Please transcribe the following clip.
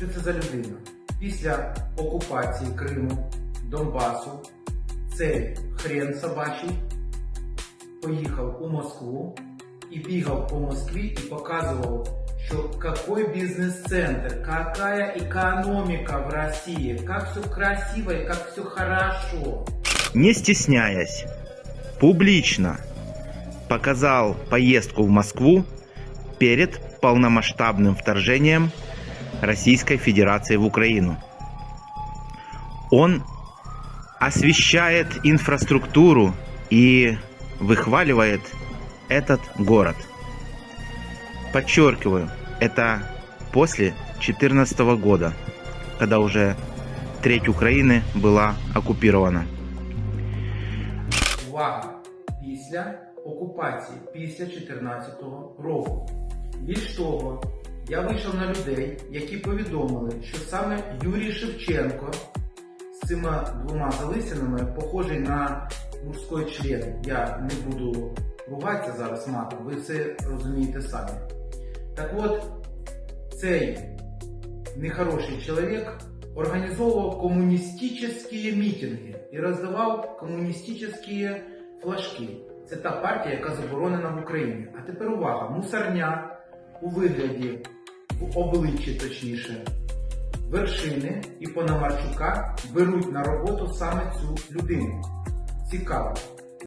Що це за людина? Після окупації Криму, Донбасу, цей хрен собачий поїхав у Москву і бігав по Москві і показував, що какой бизнес-центр, какая экономика в России, как все красиво и как все хорошо. не стесняясь, публично показал поездку в Москву перед полномасштабным вторжением Российской Федерации в Украину. Он освещает инфраструктуру и выхваливает этот город. Подчеркиваю, это после 2014 года, когда уже треть Украины была оккупирована. Увага! Після окупації, після 2014 року. Більш того, я вийшов на людей, які повідомили, що саме Юрій Шевченко з цими двома залисинами похожий на мужський член. Я не буду ругатися зараз матом, ви все розумієте самі. Так от, цей нехороший чоловік организовывал коммунистические мітинги і роздавав комуністичні флажки. Це та партія, яка заборонена в Україні. А тепер увага, мусорня у вигляді, в обличчі точніше, вершини і Пономарчука беруть на роботу саме цю людину. Цікаво,